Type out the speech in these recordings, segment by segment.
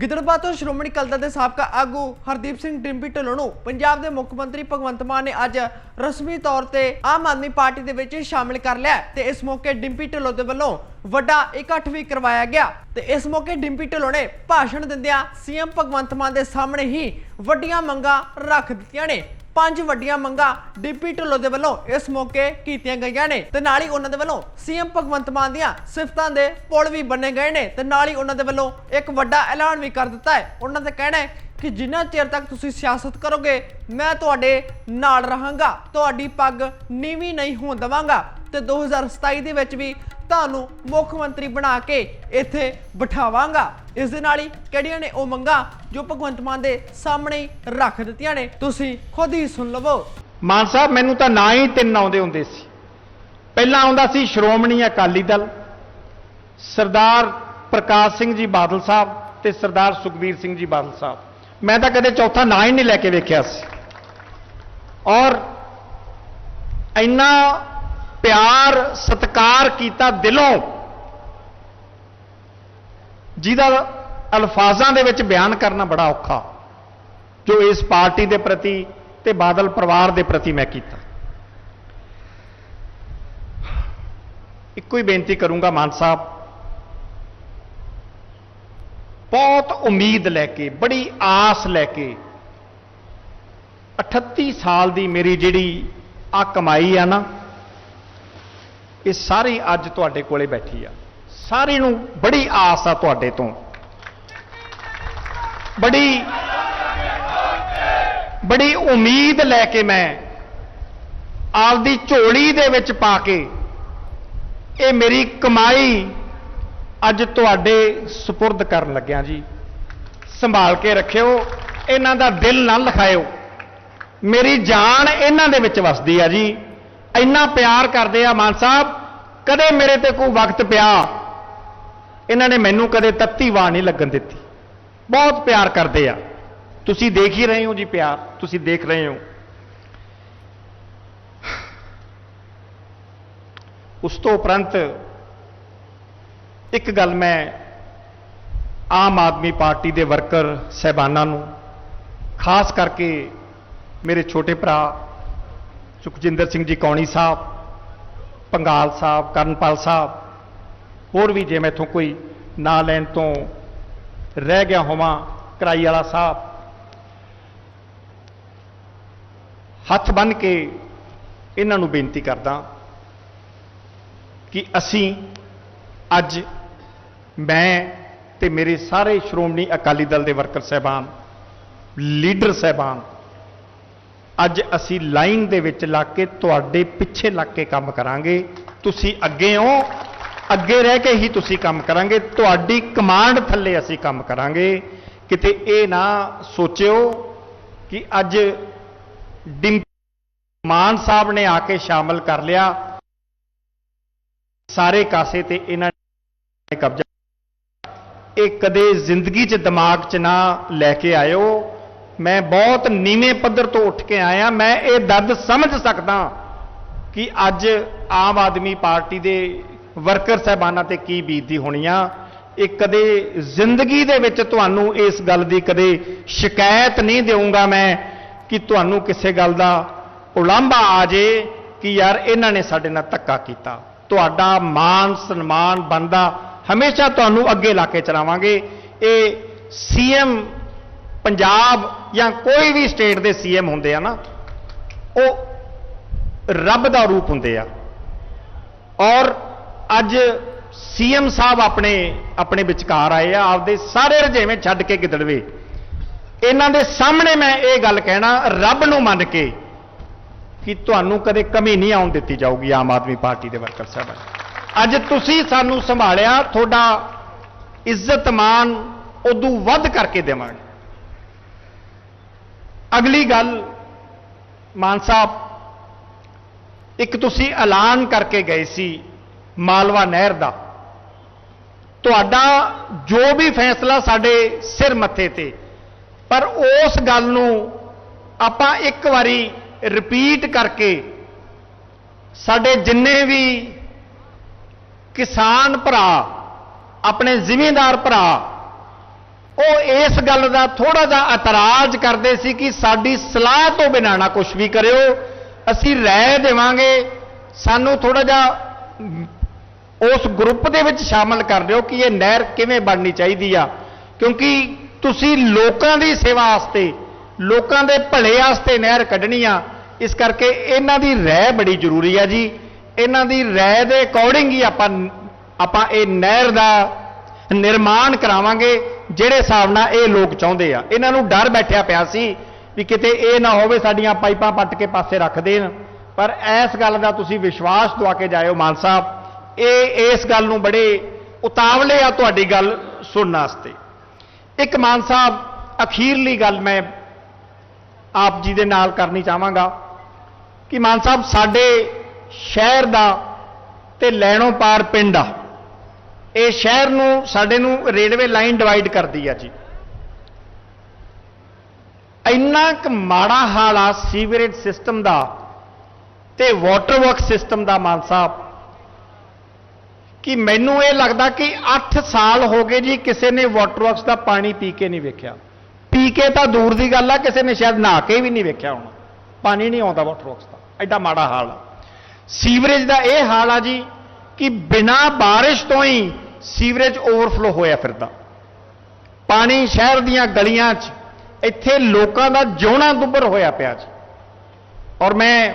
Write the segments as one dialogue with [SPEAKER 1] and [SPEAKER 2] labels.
[SPEAKER 1] ਗਿੱਦੜਬਾ ਤੋਂ ਸ਼੍ਰੋਮਣੀ ਅਕਾਲੀ ਦਲ ਦੇ ਸਾਬਕਾ ਆਗੂ ਹਰਦੀਪ ਸਿੰਘ ਡਿੰਪੀ ਢਿੱਲੋਂ ਨੂੰ ਪੰਜਾਬ ਦੇ ਮੁੱਖ ਮੰਤਰੀ ਭਗਵੰਤ ਮਾਨ ਨੇ ਅੱਜ ਰਸਮੀ ਤੌਰ ਤੇ ਆਮ ਆਦਮੀ ਪਾਰਟੀ ਦੇ ਵਿੱਚ ਸ਼ਾਮਿਲ ਕਰ ਲਿਆ ਤੇ ਇਸ ਮੌਕੇ ਡਿੰਪੀ ਢਿੱਲੋਂ ਦੇ ਵੱਲੋਂ ਵੱਡਾ ਇਕੱਠ ਵੀ ਕਰਵਾਇਆ ਗਿਆ। ਤੇ ਇਸ ਮੌਕੇ ਡਿੰਪੀ ਢਿੱਲੋਂ ਨੇ ਭਾਸ਼ਣ ਦਿੰਦਿਆਂ ਸੀਐਮ ਭਗਵੰਤ ਮਾਨ ਦੇ ਸਾਹਮਣੇ ਹੀ ਵੱਡੀਆਂ ਮੰਗਾਂ ਰੱਖ ਦਿੱਤੀਆਂ ਨੇ। ਪੰਜ ਵੱਡੀਆਂ ਮੰਗਾਂ ਡਿੰਪੀ ਢਿੱਲੋਂ ਦੇ ਵੱਲੋਂ ਇਸ ਮੌਕੇ ਕੀਤੀਆਂ ਗਈਆਂ ਨੇ ਤੇ ਨਾਲ ਹੀ ਉਹਨਾਂ ਦੇ ਵੱਲੋਂ ਸੀਐਮ ਭਗਵੰਤ ਮਾਨ ਦੀਆਂ ਸਿਫਤਾਂ ਦੇ ਪੁਲ ਵੀ ਬੰਨੇ ਗਏ ਨੇ ਤੇ ਨਾਲ ਹੀ ਉਹਨਾਂ ਦੇ ਵੱਲੋਂ ਇੱਕ ਵੱਡਾ ਐਲਾਨ ਵੀ ਕਰ ਦਿੱਤਾ ਹੈ। ਉਹਨਾਂ ਦਾ ਕਹਿਣਾ ਹੈ ਕਿ ਜਿੰਨਾ ਚਿਰ ਤੱਕ ਤੁਸੀਂ ਸਿਆਸਤ ਕਰੋਗੇ, ਮੈਂ ਤੁਹਾਡੇ ਨਾਲ ਰਹਾਂਗਾ। ਤੁਹਾਡੀ ਪੱਗ ਨੀਵੀਂ ਨਹੀਂ ਹੋਣ ਦਵਾਂਗਾ। ਤੇ 2027 ਦੇ ਵਿੱਚ ਵੀ ਤੁਹਾਨੂੰ ਮੁੱਖ ਮੰਤਰੀ ਬਣਾ ਕੇ ਇੱਥੇ ਬਿਠਾਵਾਂਗਾ। ਇਸ ਦੇ ਨਾਲ ਹੀ ਕਿਹੜੀਆਂ ਨੇ ਉਹ ਮੰਗਾਂ ਜੋ ਭਗਵੰਤ ਮਾਨ ਦੇ ਸਾਹਮਣੇ ਰੱਖ ਦਿੱਤੀਆਂ ਨੇ, ਤੁਸੀਂ ਖੁਦ ਹੀ ਸੁਣ ਲਵੋ।
[SPEAKER 2] ਮਾਨ ਸਾਹਿਬ, ਮੈਨੂੰ ਤਾਂ ਨਾਂ ਹੀ ਤਿੰਨ ਆਉਂਦੇ ਹੁੰਦੇ ਸੀ। ਪਹਿਲਾਂ ਆਉਂਦਾ ਸੀ ਸ਼੍ਰੋਮਣੀ ਅਕਾਲੀ ਦਲ, ਸਰਦਾਰ ਪ੍ਰਕਾਸ਼ ਸਿੰਘ ਜੀ ਬਾਦਲ ਸਾਹਿਬ ਤੇ ਸਰਦਾਰ ਸੁਖਬੀਰ ਸਿੰਘ ਜੀ ਬਾਦਲ ਸਾਹਿਬ। ਮੈਂ ਤਾਂ ਕਦੇ ਚੌਥਾ ਨਾਂ ਹੀ ਨਹੀਂ ਲੈ ਕੇ ਵੇਖਿਆ ਸੀ। ਔਰ ਇੰਨਾ ਪਿਆਰ, ਸਤਿਕਾਰ ਕੀਤਾ ਦਿਲੋਂ। ਜਿਹਦਾ ਅਲਫਾਜ਼ਾਂ ਦੇ ਵਿੱਚ ਬਿਆਨ ਕਰਨਾ ਬੜਾ ਔਖਾ। ਜੋ ਇਸ ਪਾਰਟੀ ਦੇ ਪ੍ਰਤੀ ਤੇ ਬਾਦਲ ਪਰਿਵਾਰ ਦੇ ਪ੍ਰਤੀ ਮੈਂ ਕੀਤਾ। ਇੱਕੋ ਹੀ ਬੇਨਤੀ ਕਰੂੰਗਾ ਮਾਨ ਸਾਹਿਬ। ਬਹੁਤ ਉਮੀਦ ਲੈ ਕੇ, ਬੜੀ ਆਸ ਲੈ ਕੇ 38 ਸਾਲ ਦੀ ਮੇਰੀ ਜਿਹੜੀ ਆ ਕਮਾਈ ਆ ਨਾ ਇਹ ਸਾਰੀ ਅੱਜ ਤੁਹਾਡੇ ਕੋਲੇ ਬੈਠੀ ਆ। ਸਾਰੀ ਨੂੰ ਬੜੀ ਆਸ ਆ ਤੁਹਾਡੇ ਤੋਂ। ਬੜੀ ਬੜੀ ਉਮੀਦ ਲੈ ਕੇ ਮੈਂ ਆਪਦੀ ਝੋਲੀ ਦੇ ਵਿੱਚ ਪਾ ਕੇ ਇਹ ਮੇਰੀ ਕਮਾਈ ਅੱਜ ਤੁਹਾਡੇ ਸਪੁਰਦ ਕਰਨ ਲੱਗਿਆ ਜੀ। ਸੰਭਾਲ ਕੇ ਰੱਖਿਓ, ਇਹਨਾਂ ਦਾ ਦਿਲ ਨਾ ਲਿਖਾਇਓ। ਮੇਰੀ ਜਾਨ ਇਹਨਾਂ ਦੇ ਵਿੱਚ ਵਸਦੀ ਆ ਜੀ। ਇੰਨਾ ਪਿਆਰ ਕਰਦੇ ਆ ਮਾਨ ਸਾਹਿਬ, ਕਦੇ ਮੇਰੇ ਤੇ ਕੋਈ ਵਕਤ ਪਿਆ। ਇਹਨਾਂ ਨੇ ਮੈਨੂੰ ਕਦੇ ਤੱਤੀ ਵਾਹ ਨਹੀਂ ਲੱਗਣ ਦਿੱਤੀ। ਬਹੁਤ ਪਿਆਰ ਕਰਦੇ ਆ। ਤੁਸੀਂ ਦੇਖ ਹੀ ਰਹੇ ਹੋ ਜੀ ਪਿਆਰ, ਤੁਸੀਂ ਦੇਖ ਰਹੇ ਹੋ। ਉਸ ਤੋਂ ਉਪਰੰਤ ਇੱਕ ਗੱਲ ਮੈਂ ਆਮ ਆਦਮੀ ਪਾਰਟੀ ਦੇ ਵਰਕਰ ਸਹਿਬਾਨਾਂ ਨੂੰ, ਖਾਸ ਕਰਕੇ ਮੇਰੇ ਛੋਟੇ ਭਰਾ ਸੁਖਜਿੰਦਰ ਸਿੰਘ ਜੀ, ਕੌਣੀ ਸਾਹਿਬ, ਪੰਗਾਲ ਸਾਹਿਬ, ਕਰਨਪਾਲ ਸਾਹਿਬ, ਹੋਰ ਵੀ ਜੇ ਮੈਥੋਂ ਕੋਈ ਨਾਂ ਲੈਣ ਤੋਂ ਰਹਿ ਗਿਆ ਹੋਵਾਂ, ਕਰਾਈ ਵਾਲਾ ਸਾਹਿਬ, ਹੱਥ ਬੰਨ ਕੇ ਇਹਨਾਂ ਨੂੰ ਬੇਨਤੀ ਕਰਦਾ ਕਿ ਅਸੀਂ ਅੱਜ ਮੈਂ ਤੇ ਮੇਰੇ ਸਾਰੇ ਸ਼੍ਰੋਮਣੀ ਅਕਾਲੀ ਦਲ ਦੇ ਵਰਕਰ ਸਹਿਬਾਨ, ਲੀਡਰ ਸਹਿਬਾਨ ਅੱਜ ਅਸੀਂ ਲਾਈਨ ਦੇ ਵਿੱਚ ਲੱਗ ਕੇ ਤੁਹਾਡੇ ਪਿੱਛੇ ਲੱਗ ਕੇ ਕੰਮ ਕਰਾਂਗੇ। ਤੁਸੀਂ ਅੱਗੇ ਹੋ, ਅੱਗੇ ਰਹਿ ਕੇ ਹੀ ਤੁਸੀਂ ਕੰਮ ਕਰਾਂਗੇ। ਤੁਹਾਡੀ ਕਮਾਂਡ ਥੱਲੇ ਅਸੀਂ ਕੰਮ ਕਰਾਂਗੇ। ਕਿਤੇ ਇਹ ਨਾ ਸੋਚਿਓ ਕਿ ਅੱਜ ਡਿੰਪ ਮਾਨ ਸਾਹਿਬ ਨੇ ਆ ਕੇ ਸ਼ਾਮਲ ਕਰ ਲਿਆ। ਸਾਰੇ ਕਾਸੇ ਤੇ ਇਹਨਾਂ ਨੇ ਕਬਜ਼ਾ ਇਹ ਕਦੇ ਜ਼ਿੰਦਗੀ 'ਚ ਦਿਮਾਗ 'ਚ ਨਾ ਲੈ ਕੇ ਆਇਓ। ਮੈਂ ਬਹੁਤ ਨੀਵੇਂ ਪੱਧਰ ਤੋਂ ਉੱਠ ਕੇ ਆਇਆ, ਮੈਂ ਇਹ ਦਰਦ ਸਮਝ ਸਕਦਾ ਕਿ ਅੱਜ ਆਮ ਆਦਮੀ ਪਾਰਟੀ ਦੇ ਵਰਕਰ ਸਹਿਬਾਨਾਂ ਤੇ ਕੀ ਬੀਤਦੀ ਹੋਣੀ ਆ। ਇਹ ਕਦੇ ਜ਼ਿੰਦਗੀ ਦੇ ਵਿੱਚ ਤੁਹਾਨੂੰ ਇਸ ਗੱਲ ਦੀ ਕਦੇ ਸ਼ਿਕਾਇਤ ਨਹੀਂ ਦੇਵਾਂਗਾ ਮੈਂ ਕਿ ਤੁਹਾਨੂੰ ਕਿਸੇ ਗੱਲ ਦਾ ਉਲਾਂਭਾ ਆ ਜੇ ਕਿ ਯਾਰ ਇਹਨਾਂ ਨੇ ਸਾਡੇ ਨਾਲ ਧੱਕਾ ਕੀਤਾ। ਤੁਹਾਡਾ ਮਾਨ ਸਨਮਾਨ, ਬੰਦਾ ਹਮੇਸ਼ਾ ਤੁਹਾਨੂੰ ਅੱਗੇ ਲਾ ਕੇ ਚਲਾਵਾਂਗੇ। ਇਹ ਸੀਐਮ ਪੰਜਾਬ ਜਾਂ ਕੋਈ ਵੀ ਸਟੇਟ ਦੇ ਸੀਐਮ ਹੁੰਦੇ ਆ ਨਾ, ਉਹ ਰੱਬ ਦਾ ਰੂਪ ਹੁੰਦੇ ਆ। ਔਰ ਅੱਜ ਸੀਐਮ ਸਾਹਿਬ ਆਪਣੇ ਆਪਣੇ ਵਿਚਕਾਰ ਆਏ ਆ, ਆਪਦੇ ਸਾਰੇ ਰਜੇਵੇਂ ਛੱਡ ਕੇ ਗਿੱਦੜਵੇ। ਇਹਨਾਂ ਦੇ ਸਾਹਮਣੇ ਮੈਂ ਇਹ ਗੱਲ ਕਹਿਣਾ, ਰੱਬ ਨੂੰ ਮੰਨ ਕੇ ਕਿ ਤੁਹਾਨੂੰ ਕਦੇ ਕਮੀ ਨਹੀਂ ਆਉਣ ਦਿੱਤੀ ਜਾਊਗੀ ਆਮ ਆਦਮੀ ਪਾਰਟੀ ਦੇ ਵਰਕਰ ਸਾਹਿਬ ਅੱਜ ਤੁਸੀਂ ਸਾਨੂੰ ਸੰਭਾਲਿਆ, ਤੁਹਾਡਾ ਇੱਜ਼ਤ ਮਾਨ ਉਦੋਂ ਵੱਧ ਕਰਕੇ ਦੇਵਾਂਗੇ। ਅਗਲੀ ਗੱਲ, ਮਾਨ ਸਾਹਿਬ, ਇੱਕ ਤੁਸੀਂ ਐਲਾਨ ਕਰਕੇ ਗਏ ਸੀ ਮਾਲਵਾ ਨਹਿਰ ਦਾ। ਤੁਹਾਡਾ ਜੋ ਵੀ ਫੈਸਲਾ ਸਾਡੇ ਸਿਰ ਮੱਥੇ ਤੇ, ਪਰ ਉਸ ਗੱਲ ਨੂੰ ਆਪਾਂ ਇੱਕ ਵਾਰੀ ਰਿਪੀਟ ਕਰਕੇ ਸਾਡੇ ਜਿੰਨੇ ਵੀ ਕਿਸਾਨ ਭਰਾ, ਆਪਣੇ ਜ਼ਿਮੀਂਦਾਰ ਭਰਾ ਉਹ ਇਸ ਗੱਲ ਦਾ ਥੋੜਾ ਜਿਹਾ ਇਤਰਾਜ਼ ਕਰਦੇ ਸੀ ਕਿ ਸਾਡੀ ਸਲਾਹ ਤੋਂ ਬਿਨਾਂ ਨਾ ਕੁਝ ਵੀ ਕਰਿਓ। ਅਸੀਂ ਰਾਏ ਦੇਵਾਂਗੇ, ਸਾਨੂੰ ਥੋੜਾ ਜਿਹਾ ਉਸ ਗਰੁੱਪ ਦੇ ਵਿੱਚ ਸ਼ਾਮਲ ਕਰ ਦਿਓ ਕਿ ਇਹ ਨਹਿਰ ਕਿਵੇਂ ਬਣਨੀ ਚਾਹੀਦੀ ਆ। ਕਿਉਂਕਿ ਤੁਸੀਂ ਲੋਕਾਂ ਦੀ ਸੇਵਾ ਵਾਸਤੇ, ਲੋਕਾਂ ਦੇ ਭਲੇ ਵਾਸਤੇ ਨਹਿਰ ਕੱਢਣੀ ਆ। ਇਸ ਕਰਕੇ ਇਹਨਾਂ ਦੀ ਰਾਏ ਬੜੀ ਜ਼ਰੂਰੀ ਆ ਜੀ। ਇਹਨਾਂ ਦੀ ਰਾਏ ਦੇ ਅਕੋਰਡਿੰਗ ਹੀ ਆਪਾਂ ਆਪਾਂ ਇਹ ਨਹਿਰ ਦਾ ਨਿਰਮਾਣ ਕਰਾਵਾਂਗੇ, ਜਿਹੜੇ ਹਿਸਾਬ ਨਾਲ ਇਹ ਲੋਕ ਚਾਹੁੰਦੇ ਆ। ਇਹਨਾਂ ਨੂੰ ਡਰ ਬੈਠਿਆ ਪਿਆ ਸੀ ਵੀ ਕਿਤੇ ਇਹ ਨਾ ਹੋਵੇ ਸਾਡੀਆਂ ਪਾਈਪਾਂ ਪੱਟ ਕੇ ਪਾਸੇ ਰੱਖ ਦੇਣ। ਪਰ ਇਸ ਗੱਲ ਦਾ ਤੁਸੀਂ ਵਿਸ਼ਵਾਸ ਦਵਾ ਕੇ ਜਾਇਓ ਮਾਨ ਸਾਹਿਬ, ਇਹ ਇਸ ਗੱਲ ਨੂੰ ਬੜੇ ਉਤਾਵਲੇ ਆ ਤੁਹਾਡੀ ਗੱਲ ਸੁਣਨ ਵਾਸਤੇ। ਇੱਕ ਮਾਨ ਸਾਹਿਬ, ਅਖੀਰਲੀ ਗੱਲ ਮੈਂ ਆਪ ਜੀ ਦੇ ਨਾਲ ਕਰਨੀ ਚਾਹਾਂਗਾ ਕਿ ਮਾਨ ਸਾਹਿਬ, ਸਾਡੇ ਸ਼ਹਿਰ ਦਾ ਤੇ ਲੈਣੋਂ ਪਾਰ ਪਿੰਡ ਆ। ਇਹ ਸ਼ਹਿਰ ਨੂੰ, ਸਾਡੇ ਨੂੰ ਰੇਲਵੇ ਲਾਈਨ ਡਿਵਾਈਡ ਕਰਦੀ ਆ ਜੀ। ਇੰਨਾ ਕੁ ਮਾੜਾ ਹਾਲ ਆ ਸੀਵਰੇਜ ਸਿਸਟਮ ਦਾ ਤੇ ਵਾਟਰ ਵਰਕ ਸਿਸਟਮ ਦਾ, ਮਾਨ ਸਾਹਿਬ, ਕਿ ਮੈਨੂੰ ਇਹ ਲੱਗਦਾ ਕਿ 8 ਸਾਲ ਹੋ ਗਏ ਜੀ ਕਿਸੇ ਨੇ ਵਾਟਰ ਵਰਕਸ ਦਾ ਪਾਣੀ ਪੀ ਕੇ ਨਹੀਂ ਵੇਖਿਆ। ਪੀ ਕੇ ਤਾਂ ਦੂਰ ਦੀ ਗੱਲ ਆ, ਕਿਸੇ ਨੇ ਸ਼ਾਇਦ ਨਹਾ ਕੇ ਵੀ ਨਹੀਂ ਵੇਖਿਆ ਹੋਣਾ। ਪਾਣੀ ਨਹੀਂ ਆਉਂਦਾ ਵਾਟਰ ਵਰਕਸ ਦਾ। ਐਡਾ ਮਾੜਾ ਹਾਲ ਆ। ਸੀਵਰੇਜ ਦਾ ਇਹ ਹਾਲ ਆ ਜੀ ਕਿ ਬਿਨਾਂ ਬਾਰਿਸ਼ ਤੋਂ ਹੀ ਸੀਵਰੇਜ ਓਵਰਫਲੋ ਹੋਇਆ ਫਿਰਦਾ। ਪਾਣੀ ਸ਼ਹਿਰ ਦੀਆਂ ਗਲੀਆਂ 'ਚ, ਇੱਥੇ ਲੋਕਾਂ ਦਾ ਜਿਉਣਾ ਦੁੱਬਰ ਹੋਇਆ ਪਿਆ ਜੀ ਔਰ ਮੈਂ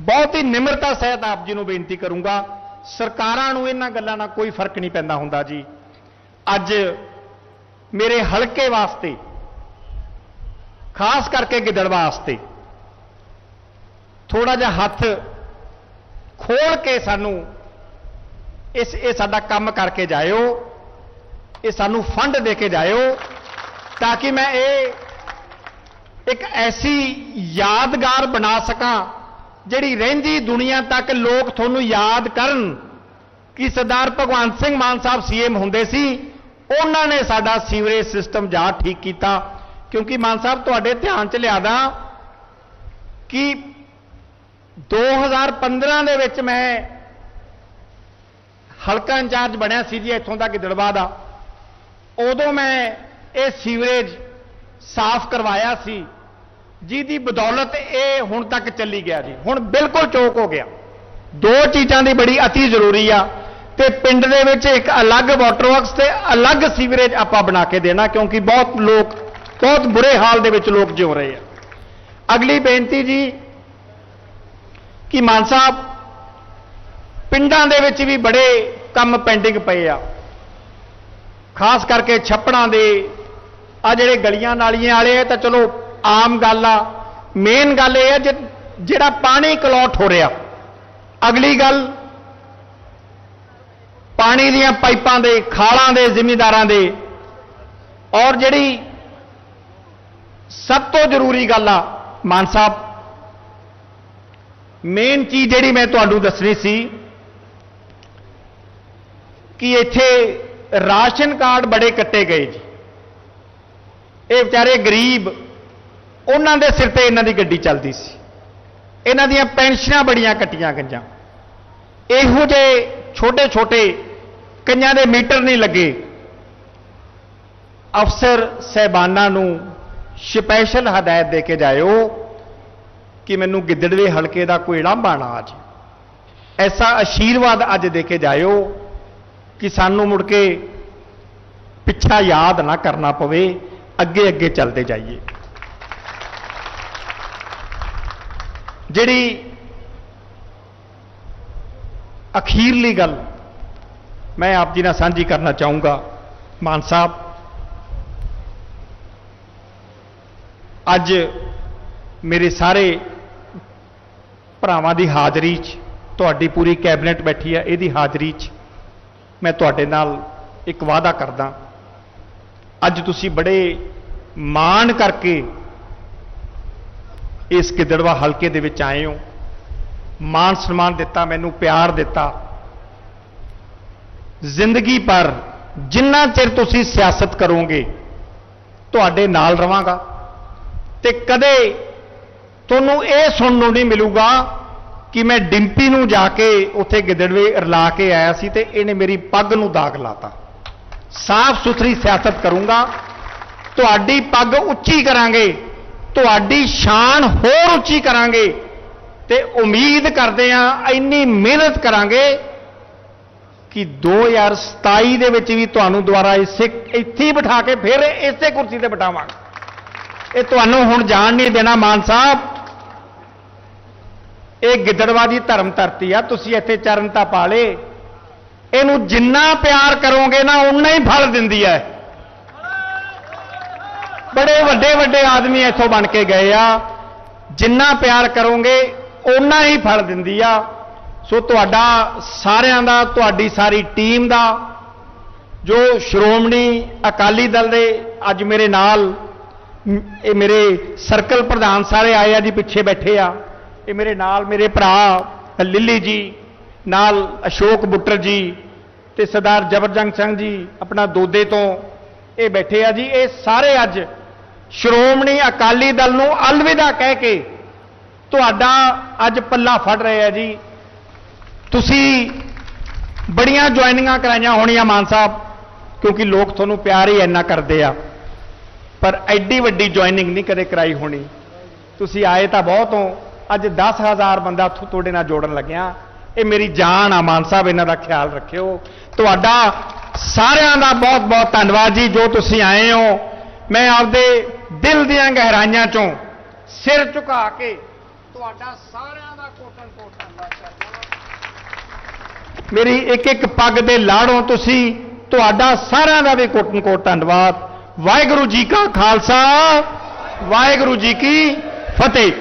[SPEAKER 2] ਬਹੁਤ ਹੀ ਨਿਮਰਤਾ ਸਹਿਤ ਆਪ ਜੀ ਨੂੰ ਬੇਨਤੀ ਕਰੂੰਗਾ, ਸਰਕਾਰਾਂ ਨੂੰ ਇਹਨਾਂ ਗੱਲਾਂ ਨਾਲ ਕੋਈ ਫ਼ਰਕ ਨਹੀਂ ਪੈਂਦਾ ਹੁੰਦਾ ਜੀ। ਅੱਜ ਮੇਰੇ ਹਲਕੇ ਵਾਸਤੇ, ਖਾਸ ਕਰਕੇ ਗਿੱਦੜ ਵਾਸਤੇ ਥੋੜਾ ਜਿਹਾ ਹੱਥ ਖੋਲ ਕੇ ਸਾਨੂੰ ਇਸ, ਇਹ ਸਾਡਾ ਕੰਮ ਕਰਕੇ ਜਾਇਓ, ਇਹ ਸਾਨੂੰ ਫੰਡ ਦੇ ਕੇ ਜਾਇਓ, ਤਾਂ ਕਿ ਮੈਂ ਇਹ ਇੱਕ ਐਸੀ ਯਾਦਗਾਰ ਬਣਾ ਸਕਾਂ, ਜਿਹੜੀ ਰਹਿੰਦੀ ਦੁਨੀਆ ਤੱਕ ਲੋਕ ਤੁਹਾਨੂੰ ਯਾਦ ਕਰਨ। ਕਿ ਸਰਦਾਰ ਭਗਵੰਤ ਸਿੰਘ ਮਾਨ ਸਾਹਿਬ ਸੀਐਮ ਹੁੰਦੇ ਸੀ, ਉਹਨਾਂ ਨੇ ਸਾਡਾ ਸੀਵਰੇਜ ਸਿਸਟਮ ਜਾ ਠੀਕ ਕੀਤਾ। ਕਿਉਂਕਿ ਮਾਨ ਸਾਹਿਬ, ਤੁਹਾਡੇ ਧਿਆਨ 'ਚ ਲਿਆਦਾ ਕਿ 2015 ਦੇ ਵਿੱਚ ਮੈਂ ਹਲਕਾ ਇੰਚਾਰਜ ਬਣਿਆ ਸੀ ਜੀ ਇੱਥੋਂ ਦਾ ਗਿੱਦੜਵਾ ਦਾ। ਉਦੋਂ ਮੈਂ ਇਹ ਸੀਵਰੇਜ ਸਾਫ਼ ਕਰਵਾਇਆ ਸੀ, ਜਿਹਦੀ ਬਦੌਲਤ ਇਹ ਹੁਣ ਤੱਕ ਚੱਲੀ ਗਿਆ ਜੀ। ਹੁਣ ਬਿਲਕੁਲ ਚੋਕ ਹੋ ਗਿਆ। ਦੋ ਚੀਜ਼ਾਂ ਦੀ ਬੜੀ ਅਤੀ ਜ਼ਰੂਰੀ ਆ ਤੇ ਪਿੰਡ ਦੇ ਵਿੱਚ ਇੱਕ ਅਲੱਗ ਵਾਟਰ ਵਰਕਸ ਤੇ ਅਲੱਗ ਸੀਵਰੇਜ ਆਪਾਂ ਬਣਾ ਕੇ ਦੇਣਾ, ਕਿਉਂਕਿ ਬਹੁਤ ਲੋਕ, ਬਹੁਤ ਬੁਰੇ ਹਾਲ ਦੇ ਵਿੱਚ ਲੋਕ ਜਿਉ ਰਹੇ ਆ। ਅਗਲੀ ਬੇਨਤੀ ਜੀ ਕਿ ਮਾਨ ਸਾਹਿਬ, ਪਿੰਡਾਂ ਦੇ ਵਿੱਚ ਵੀ ਬੜੇ ਕੰਮ ਪੈਂਡਿੰਗ ਪਏ ਆ। ਖਾਸ ਕਰਕੇ ਛੱਪੜਾਂ ਦੇ ਆ ਜਿਹੜੇ ਗਲੀਆਂ ਨਾਲੀਆਂ ਵਾਲੇ ਆ, ਤਾਂ ਚਲੋ ਆਮ ਗੱਲ ਆ। ਮੇਨ ਗੱਲ ਇਹ ਹੈ ਜਿ- ਜਿਹੜਾ ਪਾਣੀ ਕਲੌਟ ਹੋ ਰਿਹਾ। ਅਗਲੀ ਗੱਲ, ਪਾਣੀ ਦੀਆਂ ਪਾਈਪਾਂ ਦੇ, ਖਾਲਾਂ ਦੇ, ਜ਼ਿਮੀਂਦਾਰਾਂ ਦੇ। ਔਰ ਜਿਹੜੀ ਸਭ ਤੋਂ ਜ਼ਰੂਰੀ ਗੱਲ ਆ, ਮਾਨ ਸਾਹਿਬ ਮੇਨ ਚੀਜ਼ ਜਿਹੜੀ ਮੈਂ ਤੁਹਾਨੂੰ ਦੱਸਣੀ ਸੀ ਕਿ ਇੱਥੇ ਰਾਸ਼ਨ ਕਾਰਡ ਬੜੇ ਕੱਟੇ ਗਏ ਜੀ। ਇਹ ਵਿਚਾਰੇ ਗਰੀਬ, ਉਹਨਾਂ ਦੇ ਸਿਰ ਤੇ ਇਹਨਾਂ ਦੀ ਗੱਡੀ ਚੱਲਦੀ ਸੀ। ਇਹਨਾਂ ਦੀਆਂ ਪੈਨਸ਼ਨਾਂ ਬੜੀਆਂ ਕੱਟੀਆਂ ਗਈਆਂ। ਇਹੋ ਜਿਹੇ ਛੋਟੇ ਛੋਟੇ ਕਈਆਂ ਦੇ ਮੀਟਰ ਨਹੀਂ ਲੱਗੇ। ਅਫਸਰ ਸਹਿਬਾਨਾਂ ਨੂੰ ਸਪੈਸ਼ਲ ਹਦਾਇਤ ਦੇ ਕੇ ਜਾਇਓ ਕਿ ਮੈਨੂੰ ਗਿੱਦੜਵੇ ਹਲਕੇ ਦਾ ਕੋਈ ਲਾਂਭਾ ਨਾ ਆ ਜੇ ਐਸਾ ਆਸ਼ੀਰਵਾਦ ਅੱਜ ਦੇ ਕੇ ਜਾਇਓ ਕਿ ਸਾਨੂੰ ਮੁੜ ਕੇ ਪਿੱਛਾ ਯਾਦ ਨਾ ਕਰਨਾ ਪਵੇ, ਅੱਗੇ ਅੱਗੇ ਚੱਲਦੇ ਜਾਈਏ। ਜਿਹੜੀ ਅਖੀਰਲੀ ਗੱਲ ਮੈਂ ਆਪ ਜੀ ਨਾਲ ਸਾਂਝੀ ਕਰਨਾ ਚਾਹੂੰਗਾ, ਮਾਨ ਸਾਹਿਬ, ਅੱਜ ਮੇਰੇ ਸਾਰੇ ਭਰਾਵਾਂ ਦੀ ਹਾਜ਼ਰੀ 'ਚ ਤੁਹਾਡੀ ਪੂਰੀ ਕੈਬਨਿਟ ਬੈਠੀ ਹੈ ਇਹਦੀ ਹਾਜ਼ਰੀ 'ਚ ਮੈਂ ਤੁਹਾਡੇ ਨਾਲ ਇੱਕ ਵਾਅਦਾ ਕਰਦਾ। ਅੱਜ ਤੁਸੀਂ ਬੜੇ ਮਾਣ ਕਰਕੇ ਇਸ ਗਿੱਦੜਵਾ ਹਲਕੇ ਦੇ ਵਿੱਚ ਆਏ ਹੋ। ਮਾਣ ਸਨਮਾਨ ਦਿੱਤਾ, ਮੈਨੂੰ ਪਿਆਰ ਦਿੱਤਾ। ਜ਼ਿੰਦਗੀ ਪਰ ਜਿੰਨਾ ਚਿਰ ਤੁਸੀਂ ਸਿਆਸਤ ਕਰੋਗੇ, ਤੁਹਾਡੇ ਨਾਲ ਰਵਾਂਗਾ। ਤੇ ਕਦੇ ਤੁਹਾਨੂੰ ਇਹ ਸੁਣਨ ਨੂੰ ਨਹੀਂ ਮਿਲੂਗਾ ਕਿ ਮੈਂ ਡਿੰਪੀ ਨੂੰ ਜਾ ਕੇ ਉੱਥੇ ਗਿੱਦੜਵੇ ਰਲਾ ਕੇ ਆਇਆ ਸੀ ਤੇ ਇਹਨੇ ਮੇਰੀ ਪੱਗ ਨੂੰ ਦਾਗ ਲਾਤਾ। ਸਾਫ਼ ਸੁਥਰੀ ਸਿਆਸਤ ਕਰੂੰਗਾ। ਤੁਹਾਡੀ ਪੱਗ ਉੱਚੀ ਕਰਾਂਗੇ। ਤੁਹਾਡੀ ਸ਼ਾਨ ਹੋਰ ਉੱਚੀ ਕਰਾਂਗੇ। ਤੇ ਉਮੀਦ ਕਰਦੇ ਆ ਇੰਨੀ ਮਿਹਨਤ ਕਰਾਂਗੇ ਕਿ 2027 ਦੇ ਵਿੱਚ ਵੀ ਤੁਹਾਨੂੰ ਦੁਬਾਰਾ ਇਸੇ ਇੱਥੇ ਬਿਠਾ ਕੇ ਫਿਰ ਇਸੇ ਕੁਰਸੀ ਤੇ ਬਿਠਾਵਾਂਗੇ। ਇਹ ਤੁਹਾਨੂੰ ਹੁਣ ਜਾਣ ਨਹੀਂ ਦੇਣਾ ਮਾਨ ਸਾਹਿਬ। ਇਹ ਗਿੱਦੜਵਾਦੀ ਧਰਮ ਧਰਤੀ ਆ, ਤੁਸੀਂ ਇੱਥੇ ਚਰਨ ਤਾਂ ਪਾ ਲੇ ਇਹਨੂੰ ਜਿੰਨਾ ਪਿਆਰ ਕਰੋਗੇ ਨਾ ਉਨਾ ਹੀ ਫਲ ਦਿੰਦੀ ਹੈ ਬੜੇ ਵੱਡੇ ਵੱਡੇ ਆਦਮੀ ਇੱਥੋਂ ਬਣ ਕੇ ਗਏ ਆ। ਜਿੰਨਾ ਪਿਆਰ ਕਰੋਗੇ ਉਨਾ ਹੀ ਫਲ ਦਿੰਦੀ ਆ। ਸੋ ਤੁਹਾਡਾ ਸਾਰਿਆਂ ਦਾ, ਤੁਹਾਡੀ ਸਾਰੀ ਟੀਮ ਦਾ, ਜੋ ਸ਼੍ਰੋਮਣੀ ਅਕਾਲੀ ਦਲ ਦੇ ਅੱਜ ਮੇਰੇ ਨਾਲ, ਇਹ ਮੇਰੇ ਸਰਕਲ ਪ੍ਰਧਾਨ ਸਾਰੇ ਆਏ ਆ ਜੀ, ਪਿੱਛੇ ਬੈਠੇ ਆ। ਇਹ ਮੇਰੇ ਨਾਲ ਮੇਰੇ ਭਰਾ ਲਿੱਲੀ ਜੀ, ਨਾਲ ਅਸ਼ੋਕ ਬੁੱਟਰ ਜੀ ਤੇ ਸਰਦਾਰ ਜਬਰਜੰਗ ਸਿੰਘ ਜੀ ਆਪਣਾ ਦੋਦੇ ਤੋਂ ਇਹ ਬੈਠੇ ਆ ਜੀ। ਇਹ ਸਾਰੇ ਅੱਜ ਸ਼੍ਰੋਮਣੀ ਅਕਾਲੀ ਦਲ ਨੂੰ ਅਲਵਿਦਾ ਕਹਿ ਕੇ ਤੁਹਾਡਾ ਅੱਜ ਪੱਲਾ ਫੜ ਰਹੇ ਆ ਜੀ। ਤੁਸੀਂ ਬੜੀਆਂ ਜੁਆਇਨਿੰਗਾਂ ਕਰਾਈਆਂ ਹੋਣੀਆਂ ਮਾਨ ਸਾਹਿਬ, ਕਿਉਂਕਿ ਲੋਕ ਤੁਹਾਨੂੰ ਪਿਆਰ ਹੀ ਇੰਨਾ ਕਰਦੇ ਆ। ਪਰ ਐਡੀ ਵੱਡੀ ਜੁਆਇਨਿੰਗ ਨਹੀਂ ਕਦੇ ਕਰਾਈ ਹੋਣੀ। ਤੁਸੀਂ ਆਏ ਤਾਂ ਬਹੁਤ ਹੋ। ਅੱਜ 10000 ਬੰਦਾ ਤੁਹਾਡੇ ਨਾਲ ਜੋੜਨ ਲੱਗਿਆ। ਇਹ ਮੇਰੀ ਜਾਨ ਆ, ਮਾਨ ਸਾਹਿਬ, ਇਹਨਾਂ ਦਾ ਖਿਆਲ ਰੱਖਿਓ। ਤੁਹਾਡਾ ਸਾਰਿਆਂ ਦਾ ਬਹੁਤ ਬਹੁਤ ਧੰਨਵਾਦ ਜੀ, ਜੋ ਤੁਸੀਂ ਆਏ ਹੋ। ਮੈਂ ਆਪਦੇ ਦਿਲ ਦੀਆਂ ਗਹਿਰਾਈਆਂ ਚੋਂ ਸਿਰ ਝੁਕਾ ਕੇ ਤੁਹਾਡਾ ਸਾਰਿਆਂ ਦਾ ਕੋਟਨ ਕੋਟ ਧੰਨਵਾਦ ਕਰਦਾ ਮੇਰੀ ਇੱਕ ਇੱਕ ਪੱਗ ਦੇ ਲਾੜੋਂ ਤੁਸੀਂ ਤੁਹਾਡਾ ਸਾਰਿਆਂ ਦਾ ਵੀ ਕੋਟਨ ਕੋਟ ਧੰਨਵਾਦ। ਵਾਹਿਗੁਰੂ ਜੀ ਕਾ ਖਾਲਸਾ, ਵਾਹਿਗੁਰੂ ਜੀ ਕੀ ਫਤਿਹ।